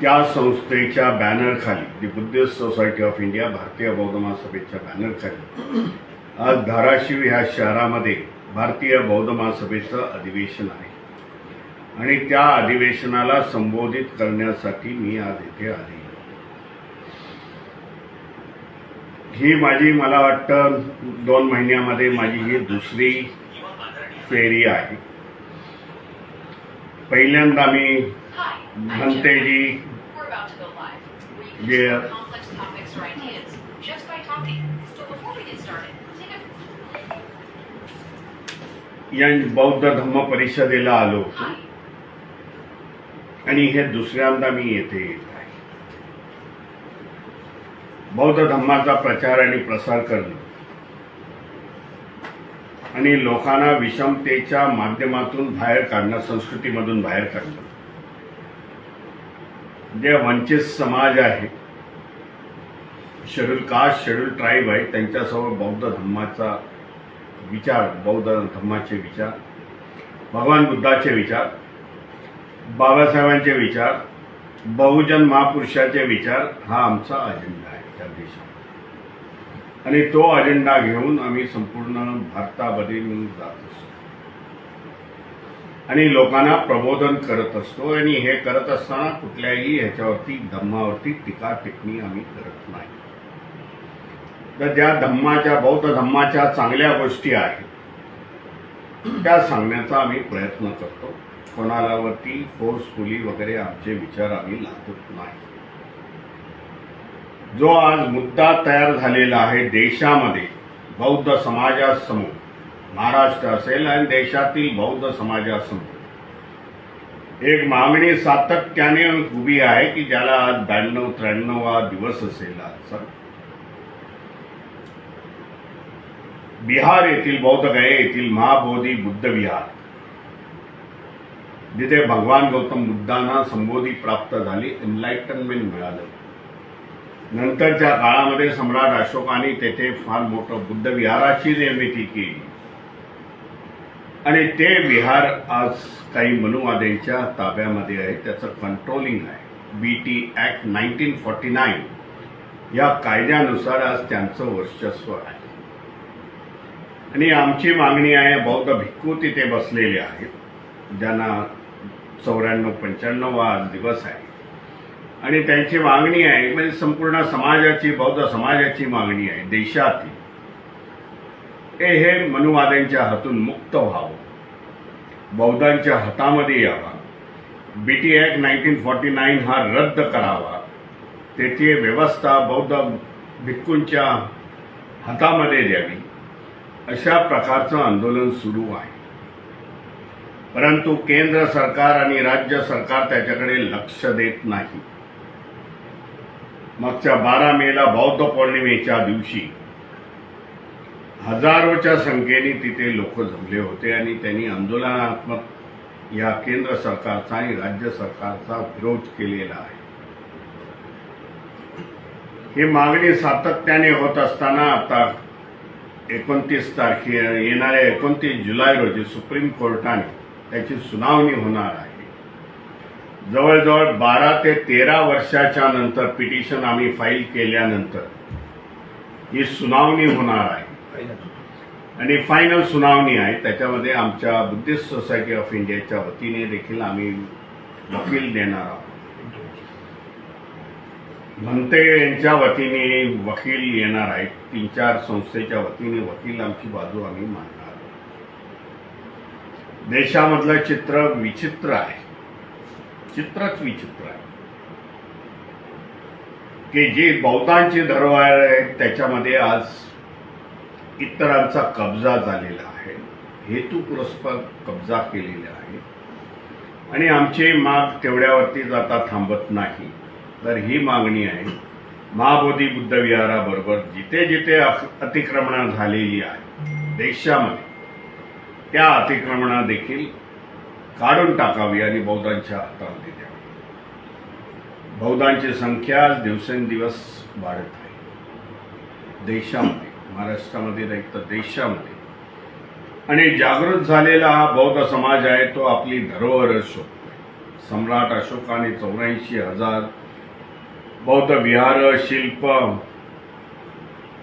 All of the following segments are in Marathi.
त्या संस्थेच्या बॅनरखाली the Buddhist Society of India भारतीय बौद्ध महासभेच्या बॅनरखाली आज धाराशिव ह्या शहरामध्ये भारतीय बौद्ध महासभेचं अधिवेशन आहे. आणि त्या अधिवेशनाला संबोधित करण्यासाठी मी आज इथे आले ही माझी मला वाटतं दोन महिन्यामध्ये माझी ही दुसरी फेरी आहे. पहिल्यांदा मी म्हणतेजी we're about to go live. Yeah. can discuss complex topics or ideas just by talking. So before we get started, take a या बौद्ध धम्म परिषदेला आलो होतो hi. आणि हे दुसऱ्यांदा मी येथे येत आहे बौद्ध धम्माचा प्रचार आणि प्रसार करणं आणि लोकांना विषमतेच्या माध्यमातून बाहेर काढणं संस्कृतीमधून बाहेर काढणं जे वंचित समाज आहे शेड्यूल कास्ट शेड्यूल ट्राईब आहे त्यांच्यासमोर बौद्ध धर्माचा विचार बौद्ध धर्माचे विचार भगवान बुद्धाचे विचार बाबासाहेबांचे विचार बहुजन महापुरुषाचे विचार हा आमचा अजेंडा आहे त्या देशात. आणि तो अजेंडा घेऊन आम्ही संपूर्ण भारतामध्ये मी जात असतो. आणि लोकांना प्रबोधन करत असतो आणि हे करत असताना कुठल्याही ह्याच्यावरती धम्मावरती टीका टिप्पणी आम्ही करत नाही. तर ज्या धम्माच्या बौद्ध धम्माच्या चांगल्या गोष्टी आहेत त्या सांगण्याचा आम्ही प्रयत्न करतो. कोणाला वरती फोर्सफुली वगैरे आमचे विचार आम्ही लादत नाही. जो आज मुद्दा तयार झालेला आहे देशामध्ये बौद्ध समाजासमोर महाराष्ट्र असेल आणि देशातील बौद्ध समाज असून एक मागणी सातत्याने उभी आहे की ज्याला आज ब्याण्णव त्र्याण्णवा दिवस असेल आजचा बिहार येथील बौद्धगये येथील महाबोधी बुद्ध विहार. जिथे भगवान गौतम बुद्धांना संबोधी प्राप्त झाली एनलाइटनमेंट मिळालं. नंतरच्या काळामध्ये सम्राट अशोकाने तेथे फार मोठं बुद्ध विहाराची निर्मिती केली. आणि ते विहार आज काही मनुवाद्यांच्या ताब्यामध्ये आहे त्याचं कंट्रोलिंग आहे. B T act nineteen forty nine या कायद्यानुसार आज त्यांचं वर्चस्व आहे. आणि आमची मागणी आहे बौद्ध भिक्खू तिथे बसलेले आहेत. ज्यांना चौऱ्याण्णव पंच्याण्णव आज दिवस आहे. आणि त्यांची मागणी आहे म्हणजे संपूर्ण समाजाची बौद्ध समाजाची मागणी आहे. देशात ते हे मनुवाद्यांच्या हातून मुक्त व्हावं. बौद्धांच्या हातामध्ये यावा. B T act nineteen forty nine हा रद्द करावा. तेथे व्यवस्था बौद्ध भिक्खूंच्या हातामध्ये द्यावी. अशा प्रकारचं आंदोलन सुरू आहे. परंतु केंद्र सरकार आणि राज्य सरकार त्याच्याकडे लक्ष देत नाही. मागच्या बारा मेला बौद्ध पौर्णिमेच्या दिवशी हजारोच्या संख्येने तिथे लोक जमले होते आणि त्यांनी आंदोलनात्मक या केंद्र सरकारचा आणि राज्य सरकारचा विरोध केलेला आहे. ही मागणी सातत्याने होत असताना आता एकोणतीस तारखे येणाऱ्या एकोणतीस जुलै रोजी सुप्रीम कोर्टाने त्याची सुनावणी होणार आहे. जवळजवळ बारा ते तेरा वर्षाच्या नंतर पिटिशन आम्ही फाईल केल्यानंतर ही सुनावणी होणार आहे. आणि फायनल सुनावणी आहे. त्याच्यामध्ये आमच्या बुद्धिस्ट सोसायटी ऑफ इंडियाच्या वतीने देखील आम्ही वकील देणार आहोत. म्हणते यांच्या वतीने वकील येणार आहेत. तीन चार संस्थेच्या वतीने वकील आमची बाजू आम्ही मांडणार आहोत. देशामधलं चित्र विचित्र आहे. चित्रच विचित्र आहे. की जे बौद्धांची धरोहर आहे त्याच्यामध्ये आज इतरांचा कब्जा झालेला आहे. हेतुपुरस्पर कब्जा केलेला आहे. आणि आमची माग तेवढ्यावरती जाता थांबत नाही. तर ही मागणी आहे महाबोधी बुद्ध विहाराबरोबर जिथे जिथे अख- अतिक्रमणं झालेली आहे देशामध्ये त्या अतिक्रमणा देखील काढून टाकावी आणि बौद्धांच्या हातामध्ये द्यावी बौद्धांची संख्या दिवसेंदिवस वाढत आहे. देशामध्ये महाराष्ट्रामध्ये नाही तर देशामध्ये. आणि जागृत झालेला हा बौद्ध समाज आहे तो आपली धरोहर शोधतोय सम्राट अशोकाने चौऱ्याऐंशी हजार बौद्ध विहार शिल्प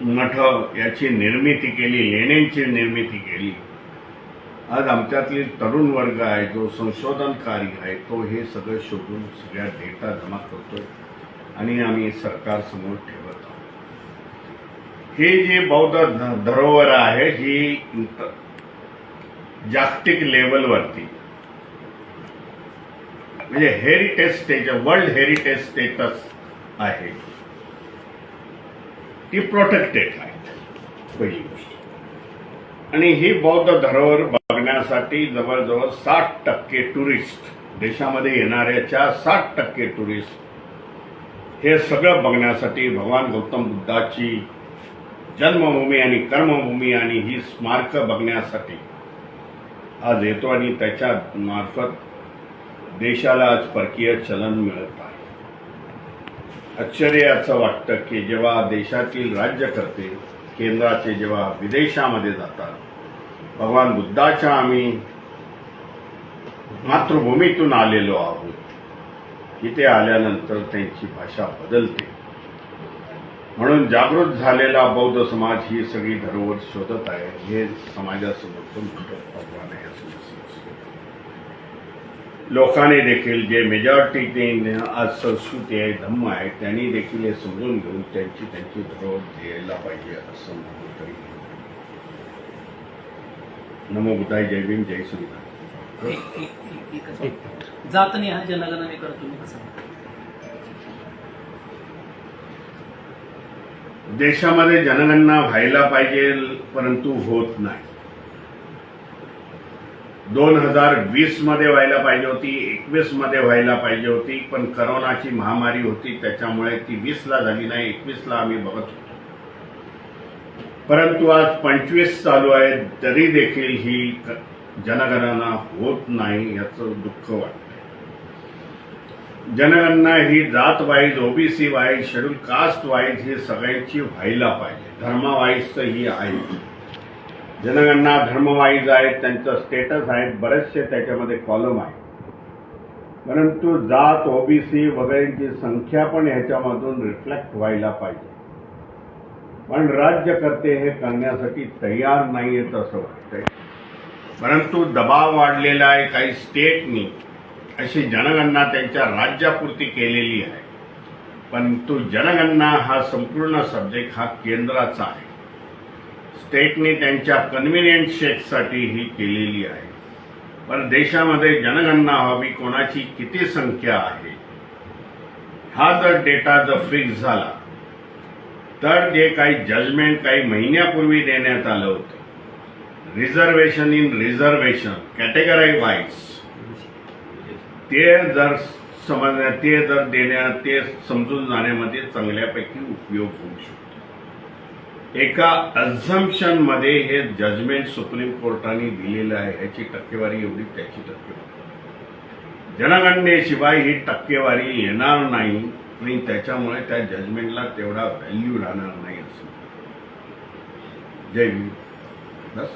मठ याची निर्मिती केली लेण्यांची निर्मिती केली. आज आमच्यातली तरुण वर्ग आहे जो संशोधनकारी आहे तो हे सगळं शोधून सगळ्या डेटा जमा करतोय आणि आम्ही सरकारसमोर ठेवत हे जे बौद्ध ध- धरोहर आहे ही जागतिक लेवलवरती. म्हणजे heritage stage world heritage status आहे. ती प्रोटेक्टेड आहे पहिली गोष्ट. आणि ही बौद्ध धरोहर बघण्यासाठी जवळजवळ साठ टक्के टुरिस्ट देशामध्ये येणाऱ्याच्या साठ टक्के टुरिस्ट हे सगळं बघण्यासाठी भगवान गौतम बुद्धाची जन्मभूमी आणि कर्मभूमी आणि ही स्मारकं बघण्यासाठी आज येतो आणि त्याच्या मार्फत देशाला आज परकीय चलन मिळत आहे. आश्चर्याचं वाटतं की जेव्हा देशातील राज्यकर्ते केंद्राचे जेव्हा विदेशामध्ये जातात भगवान बुद्धाच्या आम्ही मातृभूमीतून आलेलो आहोत. इथे आल्यानंतर त्यांची भाषा बदलते. म्हणून जागृत झालेला बौद्ध समाज ही सगळी धरोहर शोधत आहे. हे समाजासमोरचं मोठं आव्हान आहे लोकांनी देखील जे मेजॉरिटी आज संस्कृती आहे धम्म आहे त्यांनी देखील हे समजून घेऊन त्यांची त्यांची धरोहर द्यायला पाहिजे असं म्हणून तरी नमो बुद्धाय जय भीम जय श्रीराम. एक- हा जनगणने करतो मी कसं देशामध्ये जनगणना व्हायला पाहिजे परंतु होत नाही. दोन हजार वीसमध्ये व्हायला पाहिजे होती एकवीसमध्ये व्हायला पाहिजे होती पण करोनाची महामारी होती त्याच्यामुळे ती वीस ला झाली नाही एकवीस ला आम्ही बघत होतो. परंतु आज पंचवीस चालू आहे तरी देखील ही जनगणना होत नाही याचं दुःख वाटतं. जनगणना ही जात wise OBC wise schedule caste wise ही सगळ्यांची व्हायला पाहिजे. धर्मावाईज तर ही आहे. जनगणना धर्मवाईज आहेत त्यांचं स्टेटस आहे बरेचसे त्याच्यामध्ये कॉलम आहे परंतु जात ओबीसी वगैरेची संख्या पण ह्याच्यामधून रिफ्लेक्ट व्हायला पाहिजे. पण राज्यकर्ते हे करण्यासाठी तयार नाही आहेत असं वाटतंय. परंतु दबाव वाढलेला आहे काही स्टेटनी अशी जनगणना त्यांच्या राज्यापुरती केलेली आहे. परंतु जनगणना हा संपूर्ण सब्जेक्ट हा केंद्राचा आहे. स्टेटने त्यांच्या कन्व्हिनियंट शेकसाठी ही केलेली आहे. पण देशामध्ये जनगणना व्हावी कोणाची किती संख्या आहे? हा जर डेटा जर फिक्स झाला तर जे काही जजमेंट काही महिन्यापूर्वी देण्यात आलं होतं reservation in reservation category wise ते जर समजण्या ते जर देण्यात ते समजून जाण्यामध्ये चांगल्यापैकी उपयोग होऊ शकतो. एका अझम्पशनमध्ये हे जजमेंट सुप्रीम कोर्टाने दिलेलं आहे ह्याची टक्केवारी एवढी त्याची टक्केवारी. जनगणनेशिवाय ही टक्केवारी येणार नाही आणि त्याच्यामुळे त्या जजमेंटला तेवढा व्हॅल्यू राहणार नाही असं. जय बस.